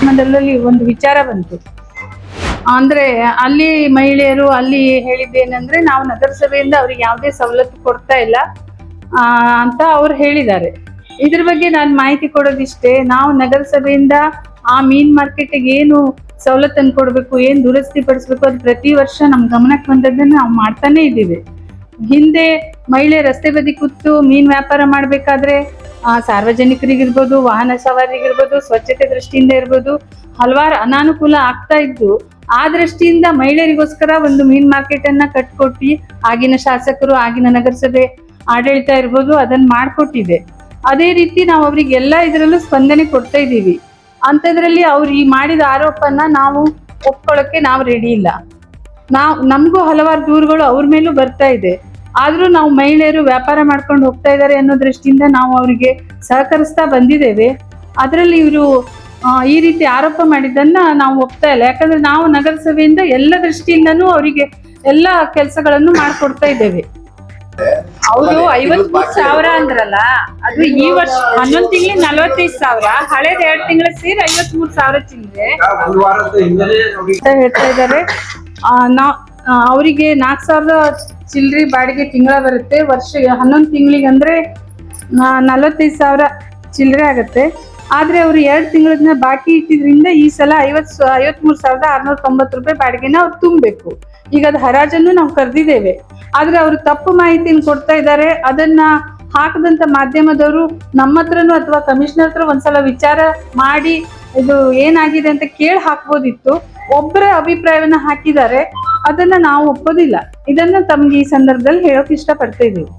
ಸಂದರ್ಭದಲ್ಲಿ ಒಂದು ವಿಚಾರ ಬಂತು. ಅಂದ್ರೆ ಅಲ್ಲಿ ಮಹಿಳೆಯರು ಅಲ್ಲಿ ಹೇಳಿದ್ದೇನೆಂದ್ರೆ ನಾವು ನಗರಸಭೆಯಿಂದ ಅವ್ರಿಗೆ ಯಾವುದೇ ಸವಲತ್ತು ಕೊಡ್ತಾ ಇಲ್ಲ ಅಂತ ಅವ್ರು ಹೇಳಿದ್ದಾರೆ. ಇದ್ರ ಬಗ್ಗೆ ನಾನು ಮಾಹಿತಿ ಕೊಡೋದಿಷ್ಟೇ, ನಾವು ನಗರಸಭೆಯಿಂದ ಆ ಮೀನ್ ಮಾರ್ಕೆಟ್ಗೆ ಏನು ಸವಲತ್ತನ್ನು ಕೊಡಬೇಕು, ಏನು ದುರಸ್ತಿ ಪಡಿಸ್ಬೇಕು ಅದು ಪ್ರತಿ ವರ್ಷ ನಮ್ಮ ಗಮನಕ್ಕೆ ಬಂದದ್ದನ್ನು ನಾವು ಮಾಡ್ತಾನೆ ಇದ್ದೀವಿ. ಹಿಂದೆ ಮಹಿಳೆ ರಸ್ತೆ ಬದಿ ಕೂತು ಮೀನ್ ವ್ಯಾಪಾರ ಮಾಡ್ಬೇಕಾದ್ರೆ ಸಾರ್ವಜನಿಕರಿಗಿರ್ಬೋದು ವಾಹನ ಸವಾರಿಗಿರ್ಬೋದು ಸ್ವಚ್ಛತೆ ದೃಷ್ಟಿಯಿಂದ ಇರ್ಬೋದು, ಹಲವಾರು ಅನಾನುಕೂಲ ಆಗ್ತಾ ಇದ್ದು, ಆ ದೃಷ್ಟಿಯಿಂದ ಮಹಿಳೆಯರಿಗೋಸ್ಕರ ಒಂದು ಮೀನ್ ಮಾರ್ಕೆಟ್ ಅನ್ನ ಕಟ್ಕೊಟ್ಟಿ, ಆಗಿನ ಶಾಸಕರು, ಆಗಿನ ನಗರಸಭೆ ಆಡಳಿತ ಇರ್ಬೋದು, ಅದನ್ನ ಮಾಡ್ಕೊಟ್ಟಿದೆ. ಅದೇ ರೀತಿ ನಾವು ಅವ್ರಿಗೆ ಎಲ್ಲ ಇದರಲ್ಲೂ ಸ್ಪಂದನೆ ಕೊಡ್ತಾ ಇದ್ದೀವಿ. ಅಂಥದ್ರಲ್ಲಿ ಅವ್ರು ಈ ಮಾಡಿದ ಆರೋಪನ ನಾವು ಒಪ್ಕೊಳ್ಳೋಕೆ ನಾವು ರೆಡಿ ಇಲ್ಲ. ನಾವು, ನಮಗೂ ಹಲವಾರು ದೂರುಗಳು ಅವ್ರ ಮೇಲೂ ಬರ್ತಾ ಇದೆ. ಆದ್ರೂ ನಾವು ಮಹಿಳೆಯರು ವ್ಯಾಪಾರ ಮಾಡ್ಕೊಂಡು ಹೋಗ್ತಾ ಇದ್ದಾರೆ ಅನ್ನೋ ದೃಷ್ಟಿಯಿಂದ ನಾವು ಅವರಿಗೆ ಸಹಕರಿಸ್ತಾ ಬಂದಿದ್ದೇವೆ. ಅದರಲ್ಲಿ ಇವರು ಈ ರೀತಿ ಆರೋಪ ಮಾಡಿದ್ದನ್ನ ನಾವು ಒಪ್ತಾ ಇಲ್ಲ. ಯಾಕಂದ್ರೆ ನಾವು ನಗರಸಭೆಯಿಂದ ಎಲ್ಲ ದೃಷ್ಟಿಯಿಂದನೂ ಅವರಿಗೆ ಎಲ್ಲ ಕೆಲಸಗಳನ್ನು ಮಾಡಿಕೊಡ್ತಾ ಇದ್ದೇವೆ. ಅವರು ಐವತ್ಮೂರು ಸಾವಿರ ಅಂದ್ರಲ್ಲ ಅದು ಈ ವರ್ಷ ಹನ್ನೊಂದು ತಿಂಗಳ ನಲವತ್ತೈದು ಸಾವಿರ ಹಳೇದ್ ಎರಡು ತಿಂಗಳ ಸೇರಿ ಐವತ್ಮೂರು ಸಾವಿರ ತಿಂದ್ರೆ. ಒಂದು ವಾರದ ಅಂತ ಹೇಳ್ತಾ ಇದ್ದಾರೆ. ನಾವು ಅವರಿಗೆ ನಾಲ್ಕು ಸಾವಿರದ ಚಿಲ್ಲರಿ ಬಾಡಿಗೆ ತಿಂಗಳ ಬರುತ್ತೆ. ವರ್ಷ ಹನ್ನೊಂದು ತಿಂಗಳಿಗೆ ಅಂದರೆ ನಲವತ್ತೈದು ಸಾವಿರ ಚಿಲ್ಲರೆ ಆಗುತ್ತೆ. ಆದರೆ ಅವರು ಎರಡು ತಿಂಗಳನ್ನ ಬಾಕಿ ಇಟ್ಟಿದ್ರಿಂದ ಈ ಸಲ ಐವತ್ತು ಐವತ್ಮೂರು ಸಾವಿರದ ಆರುನೂರ ತೊಂಬತ್ತು ರೂಪಾಯಿ ಬಾಡಿಗೆನ ಅವ್ರು ತುಂಬಬೇಕು. ಈಗ ಅದು ಹರಾಜನ್ನು ನಾವು ಕರೆದಿದ್ದೇವೆ. ಆದರೆ ಅವರು ತಪ್ಪು ಮಾಹಿತಿನ ಕೊಡ್ತಾ ಇದ್ದಾರೆ. ಅದನ್ನ ಹಾಕದಂಥ ಮಾಧ್ಯಮದವರು ನಮ್ಮ ಹತ್ರನೂ ಅಥವಾ ಕಮಿಷನರ್ ಹತ್ರ ಒಂದ್ಸಲ ವಿಚಾರ ಮಾಡಿ, ಇದು ಏನಾಗಿದೆ ಅಂತ ಕೇಳಿ ಹಾಕ್ಬೋದಿತ್ತು. ಒಬ್ಬರ ಅಭಿಪ್ರಾಯವನ್ನು ಹಾಕಿದ್ದಾರೆ. ಅದನ್ನ ನಾವು ಒಪ್ಪೋದಿಲ್ಲ. ಇದನ್ನ ತಮ್ಗೆ ಈ ಸಂದರ್ಭದಲ್ಲಿ ಹೇಳೋಕೆ ಇಷ್ಟಪಡ್ತಾ ಇದೀವಿ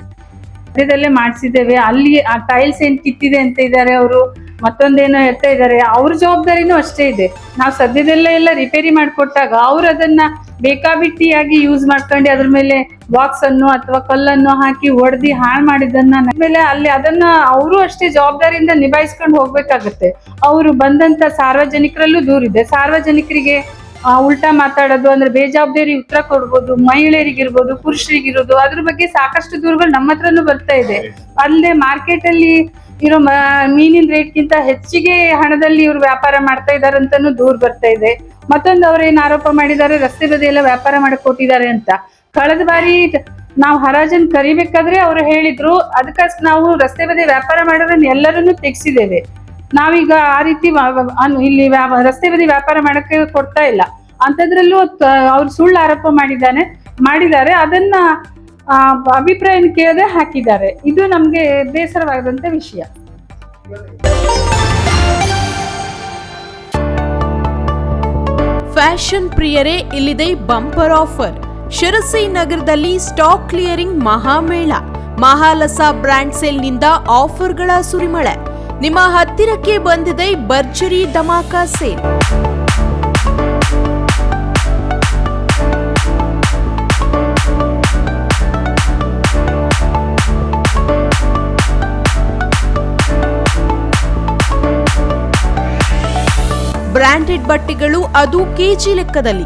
ಸದ್ಯದಲ್ಲೇ ಮಾಡಿಸಿದ್ದೇವೆ. ಅಲ್ಲಿ ಆ ಟೈಲ್ಸ್ ಏನ್ ಕಿತ್ತಿದೆ ಅಂತ ಇದ್ದಾರೆ ಅವರು, ಮತ್ತೊಂದೇನೋ ಹೇಳ್ತಾ ಇದ್ದಾರೆ ಅವ್ರ ಜವಾಬ್ದಾರಿನೂ ಅಷ್ಟೇ ಇದೆ. ನಾವು ಸದ್ಯದಲ್ಲೇ ಎಲ್ಲ ರಿಪೇರಿ ಮಾಡಿಕೊಟ್ಟಾಗ ಅವ್ರು ಅದನ್ನ ಬೇಕಾಬಿಟ್ಟಿಯಾಗಿ ಯೂಸ್ ಮಾಡ್ಕೊಂಡು ಅದ್ರ ಮೇಲೆ ಬಾಕ್ಸ್ ಅನ್ನು ಅಥವಾ ಕಲ್ಲನ್ನು ಹಾಕಿ ಹೊಡೆದಿ ಹಾಳು ಮಾಡಿದ್ದನ್ನ ಆಮೇಲೆ ಅಲ್ಲಿ ಅದನ್ನ ಅವರು ಅಷ್ಟೇ ಜವಾಬ್ದಾರಿಯಿಂದ ನಿಭಾಯಿಸ್ಕೊಂಡು ಹೋಗ್ಬೇಕಾಗತ್ತೆ. ಅವರು ಬಂದಂತ ಸಾರ್ವಜನಿಕರಲ್ಲೂ ದೂರಿದೆ. ಸಾರ್ವಜನಿಕರಿಗೆ ಉಲ್ಟಾ ಮಾತಾಡೋದು ಅಂದ್ರೆ ಬೇಜವಾಬ್ದಾರಿ ಉತ್ತರ ಕೊಡ್ಬೋದು ಮಹಿಳೆಯರಿಗಿರ್ಬೋದು ಪುರುಷರಿಗಿರೋದು ಅದ್ರ ಬಗ್ಗೆ ಸಾಕಷ್ಟು ದೂರುಗಳು ನಮ್ಮ ಹತ್ರನೂ ಬರ್ತಾ ಇದೆ. ಅಲ್ಲದೆ ಮಾರ್ಕೆಟ್ ಅಲ್ಲಿ ಇರೋ ಮೀನಿನ ರೇಟ್ಗಿಂತ ಹೆಚ್ಚಿಗೆ ಹಣದಲ್ಲಿ ಇವ್ರು ವ್ಯಾಪಾರ ಮಾಡ್ತಾ ಇದಾರೆ ಅಂತಾನು ದೂರ್ ಬರ್ತಾ ಇದೆ. ಮತ್ತೊಂದು ಅವ್ರು ಏನ್ ಆರೋಪ ಮಾಡಿದ್ದಾರೆ ರಸ್ತೆ ಬದಿಯೆಲ್ಲ ವ್ಯಾಪಾರ ಮಾಡಕ್ ಕೊಟ್ಟಿದ್ದಾರೆ ಅಂತ. ಕಳೆದ ಬಾರಿ ನಾವು ಹರಾಜನ್ ಕರಿಬೇಕಾದ್ರೆ ಅವ್ರು ಹೇಳಿದ್ರು ಅದಕ್ಕ ನಾವು ರಸ್ತೆ ಬದಿ ವ್ಯಾಪಾರ ಮಾಡೋದನ್ನ ಎಲ್ಲರನ್ನು ತೆಗ್ಸಿದ್ದೇವೆ. ನಾವೀಗ ಆ ರೀತಿ ಇಲ್ಲಿ ರಸ್ತೆ ಬದಿ ವ್ಯಾಪಾರ ಮಾಡಕ್ಕೆ ಕೊಡ್ತಾ ಇಲ್ಲ. ಅಂಥದ್ರಲ್ಲೂ ಅವ್ರು ಸುಳ್ಳು ಆರೋಪ ಮಾಡಿದ್ದಾನೆ, ಮಾಡಿದ್ದಾರೆ. ಅದನ್ನ ಅಭಿಪ್ರಾಯ ಕೇಳದೆ ಹಾಕಿದ್ದಾರೆ. ಇದು ನಮ್ಗೆ ಬೇಸರವಾದಂತ ವಿಷಯ. ಫ್ಯಾಷನ್ ಪ್ರಿಯರೇ, ಇಲ್ಲಿದೆ ಬಂಪರ್ ಆಫರ್. ಶಿರಸಿ ನಗರದಲ್ಲಿ ಸ್ಟಾಕ್ ಕ್ಲಿಯರಿಂಗ್ ಮಹಾಮೇಳ. ಮಹಾಲಸ ಬ್ರ್ಯಾಂಡ್ ಸೇಲ್ನಿಂದ ಆಫರ್ಗಳ ಸುರಿಮಳೆ. ನಿಮ್ಮ ಹತ್ತಿರಕ್ಕೆ ಬಂದಿದೆ ಭರ್ಜರಿ ಧಮಾಕ ಸೇಲ್ ಬ್ರ್ಯಾಂಡೆಡ್ ಬಟ್ಟೆಗಳು ಅದು ಕೆಜಿ ಲೆಕ್ಕದಲ್ಲಿ.